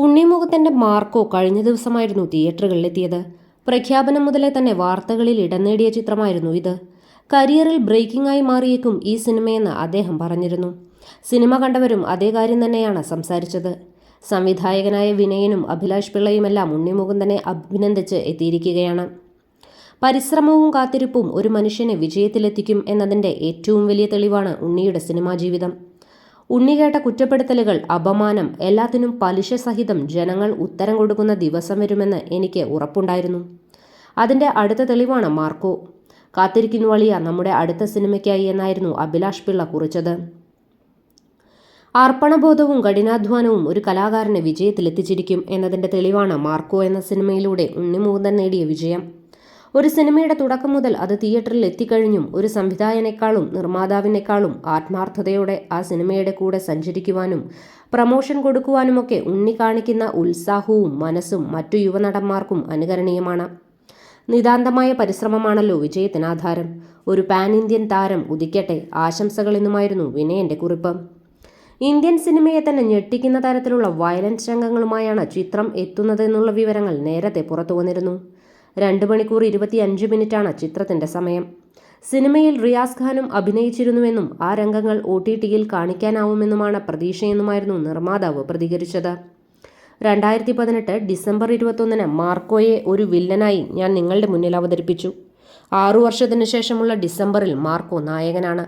ഉണ്ണിമുഖത്തിന്റെ Marco കഴിഞ്ഞ ദിവസമായിരുന്നു തിയേറ്ററുകളിലെത്തിയത്. പ്രഖ്യാപനം മുതലേ തന്നെ വാർത്തകളിൽ ഇടം നേടിയ ചിത്രമായിരുന്നു ഇത്. കരിയറിൽ ബ്രേക്കിംഗ് ആയി മാറിയേക്കും ഈ സിനിമയെന്ന് അദ്ദേഹം പറഞ്ഞിരുന്നു. സിനിമ കണ്ടവരും അതേ കാര്യം തന്നെയാണ് സംസാരിച്ചത്. സംവിധായകനായ വിനയനും അഭിലാഷ് പിള്ളയുമെല്ലാം ഉണ്ണിമുകുന്ദനെ അഭിനന്ദിച്ച് എത്തിയിരിക്കുകയാണ്. പരിശ്രമവും കാത്തിരിപ്പും ഒരു മനുഷ്യനെ വിജയത്തിലെത്തിക്കും എന്നതിന്റെ ഏറ്റവും വലിയ തെളിവാണ് ഉണ്ണിയുടെ സിനിമാ ജീവിതം. ഉണ്ണി കേട്ട കുറ്റപ്പെടുത്തലുകൾ അപമാനം എല്ലാത്തിനും പലിശ സഹിതം ജനങ്ങൾ ഉത്തരം കൊടുക്കുന്ന ദിവസം വരുമെന്ന് എനിക്ക് ഉറപ്പുണ്ടായിരുന്നു. അതിന്റെ അടുത്ത തെളിവാണ് മാർക്കോ. കാത്തിരിക്കുന്നു വളിയ നമ്മുടെ അടുത്ത സിനിമയ്ക്കായി എന്നായിരുന്നു അഭിലാഷ് പിള്ള കുറിച്ചത്. അർപ്പണബോധവും കഠിനാധ്വാനവും ഒരു കലാകാരനെ വിജയത്തിലെത്തിച്ചിരിക്കും എന്നതിന്റെ തെളിവാണ് മാർക്കോ എന്ന സിനിമയിലൂടെ ഉണ്ണിമൂന്തൻ നേടിയ വിജയം. ഒരു സിനിമയുടെ തുടക്കം മുതൽ അത് തിയേറ്ററിൽ എത്തിക്കഴിഞ്ഞും ഒരു സംവിധായകനേക്കാളും നിർമ്മാതാവിനേക്കാളും ആത്മാർത്ഥതയോടെ ആ സിനിമയുടെ കൂടെ സഞ്ചരിക്കുവാനും പ്രമോഷൻ കൊടുക്കുവാനുമൊക്കെ ഉണ്ണി കാണിക്കുന്ന ഉത്സാഹവും മനസ്സും മറ്റു യുവനടന്മാർക്കും അനുകരണീയമാണ്. നിതാന്തമായ പരിശ്രമമാണല്ലോ വിജയത്തിനാധാരം. ഒരു പാൻ ഇന്ത്യൻ താരം ഉദിക്കട്ടെ ആശംസകളെന്നുമായിരുന്നു വിനയന്റെ കുറിപ്പ്. ഇന്ത്യൻ സിനിമയെ തന്നെ ഞെട്ടിക്കുന്ന തരത്തിലുള്ള വയലൻസ് രംഗങ്ങളുമായാണ് ചിത്രം എത്തുന്നതെന്നുള്ള വിവരങ്ങൾ നേരത്തെ പുറത്തു വന്നിരുന്നു രണ്ട് മണിക്കൂർ ഇരുപത്തിയഞ്ച് മിനിറ്റാണ് ചിത്രത്തിന്റെ സമയം. സിനിമയിൽ റിയാസ് ഖാനും അഭിനയിച്ചിരുന്നുവെന്നും ആ രംഗങ്ങൾ ഒ ടി ടിയിൽ കാണിക്കാനാവുമെന്നുമാണ് പ്രതീക്ഷയെന്നുമായിരുന്നു നിർമ്മാതാവ് പ്രതികരിച്ചത്. രണ്ടായിരത്തി പതിനെട്ട് ഡിസംബർ ഇരുപത്തൊന്നിന് മാർക്കോയെ ഒരു വില്ലനായി ഞാൻ നിങ്ങളുടെ മുന്നിൽ അവതരിപ്പിച്ചു. ആറു വർഷത്തിനു ശേഷമുള്ള ഡിസംബറിൽ മാർക്കോ നായകനാണ്.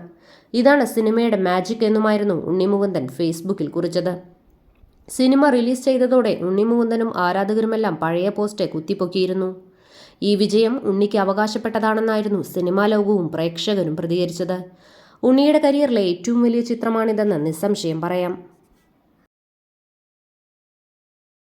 ഇതാണ് സിനിമയുടെ മാജിക് എന്നുമായിരുന്നു ഉണ്ണിമുകുന്ദൻ ഫേസ്ബുക്കിൽ കുറിച്ചത്. സിനിമ റിലീസ് ചെയ്തതോടെ ഉണ്ണിമുകുന്ദനും ആരാധകരുമെല്ലാം പഴയ പോസ്റ്റ് കുത്തിപ്പൊക്കിയിരുന്നു. ഈ വിജയം ഉണ്ണിക്ക് അവകാശപ്പെട്ടതാണെന്നായിരുന്നു സിനിമാ ലോകവും പ്രേക്ഷകരും പ്രതികരിച്ചത്. ഉണ്ണിയുടെ കരിയറിലെ ഏറ്റവും വലിയ ചിത്രമാണിതെന്ന് നിസ്സംശയം പറയാം.